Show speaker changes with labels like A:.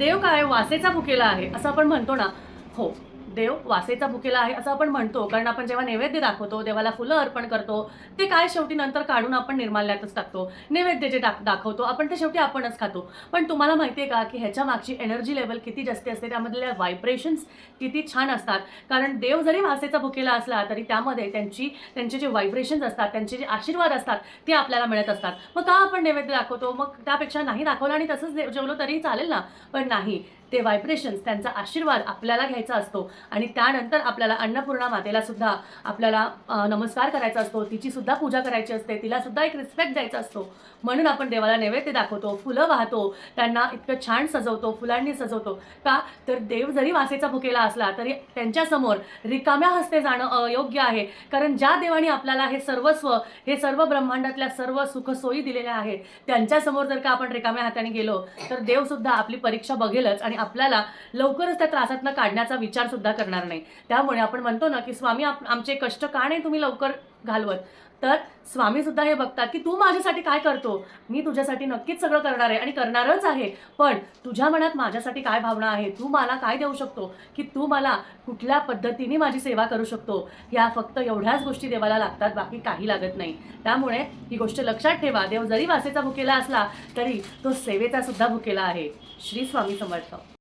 A: देव काय वासेचा भुकेला आहे असं आपण म्हणतो ना. हो. देव वासेचा भुकेला आहे असं आपण म्हणतो. कारण आपण जेव्हा नैवेद्य दाखवतो देवाला फुलं अर्पण करतो ते काय शेवटी नंतर काढून आपण निर्माल्यातच टाकतो. नैवेद्य जे दाख दाखवतो आपण ते शेवटी आपणच खातो. पण तुम्हाला माहिती आहे का की ह्याच्या मागची एनर्जी लेवल किती जास्त असते? त्यामधल्या व्हायब्रेशन्स किती छान असतात. कारण देव जरी वासेचा भुकेला असला तरी त्यामध्ये त्यांची त्यांचे जे व्हायब्रेशन्स असतात त्यांचे जे आशीर्वाद असतात ते आपल्याला मिळत असतात. मग का आपण नैवेद्य दाखवतो? मग त्यापेक्षा नाही दाखवलं आणि तसंच जेवलो तरीही चालेल ना? पण नाही. ते व्हायब्रेशन्स त्यांचा आशीर्वाद आपल्याला घ्यायचा असतो. आणि त्यानंतर आपल्याला अन्नपूर्णा मातेला सुद्धा आपल्याला नमस्कार करायचा असतो. तिची सुद्धा पूजा करायची असते. तिला सुद्धा एक रिस्पेक्ट द्यायचा असतो. म्हणून आपण देवाला नैवेद्य दाखवतो फुलं वाहतो त्यांना इतकं छान सजवतो फुलांनी सजवतो. का? तर देव जरी वासेचा भुकेला असला तरी त्यांच्यासमोर रिकाम्या हस्ते जाणं अयोग्य आहे. कारण ज्या देवाने आपल्याला हे सर्वस्व हे सर्व ब्रह्मांडातल्या सर्व सुखसोयी दिलेल्या आहेत त्यांच्यासमोर जर का आपण रिकाम्या हाताने गेलो तर देवसुद्धा आपली परीक्षा बघेलच आणि आपल्याला लवकरच त्या त्रासातनं काढण्याचा विचार सुद्धा करणार नाही. त्यामुळे आपण म्हणतो ना की स्वामी आप- आमचे कष्ट का नाही? तुम्ही लवकर घालवत. तर स्वामी सुद्धा हे बघतात की तू माझ्यासाठी काय करतो? मी तुझ्यासाठी नक्कीच सगळं करणार आहे आणि करणारच आहे. पण तुझ्या मनात माझ्यासाठी काय भावना आहे? तू मला काय देऊ शकतो? की तू मला कुठल्या पद्धतीने माझी सेवा करू शकतो? या फक्त एवढ्याच गोष्टी देवाला लागतात बाकी काही लागत नाही. त्यामुळे ही गोष्ट लक्षात ठेवा. देव जरी वासेचा भुकेला असला तरी तो सेवेचा सुद्धा भुकेला आहे. श्री स्वामी समर्थ.